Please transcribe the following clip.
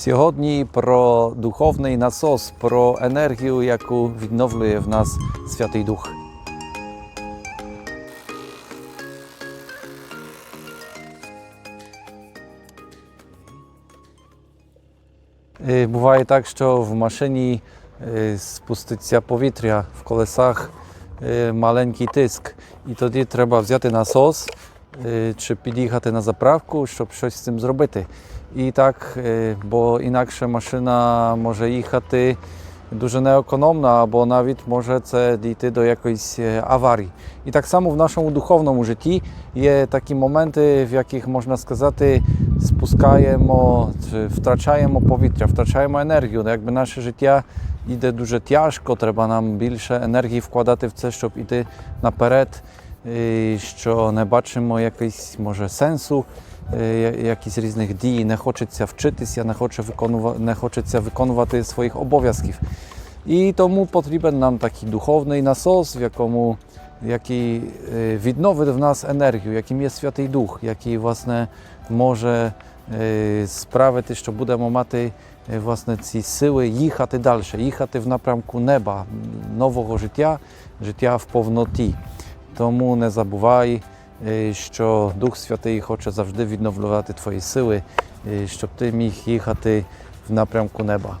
Сьогодні про духовний насос, про енергію, яку відновлює в нас Святий Дух. Е, Буває так, що в машині е, спуститься повітря в колесах е, маленький тиск, і тоді треба взяти насос чи під'їхати на заправку, щоб щось з цим зробити. І так, е, бо інакше машина може їхати дуже неекономно, або навіть може це дійти до якоїсь е, аварії. І так само в нашому духовному житті є такі моменти, в яких можна сказати, спускаємо, чи втрачаємо повітря, втрачаємо енергію. Якби наше життя йде дуже тяжко, треба нам більше енергії вкладати в це, щоб іти наперед, що не бачимо якийсь може сенсу е, якісь різних дій, не хочеться вчитися, не, хоче виконува- не хочеться виконувати своїх обов'язків. І тому потрібен нам такий духовний насос, в якому який е, відновить в нас енергію, яким є Святий Дух, який власне може е, справити, що будемо мати власне ці сили їхати далі, їхати в напрямку неба, нового життя, життя в повноті. Тому не забувай, е, що Дух Святий хоче завжди відновлювати твої сили, е, щоб ти міг їхати в напрямку неба.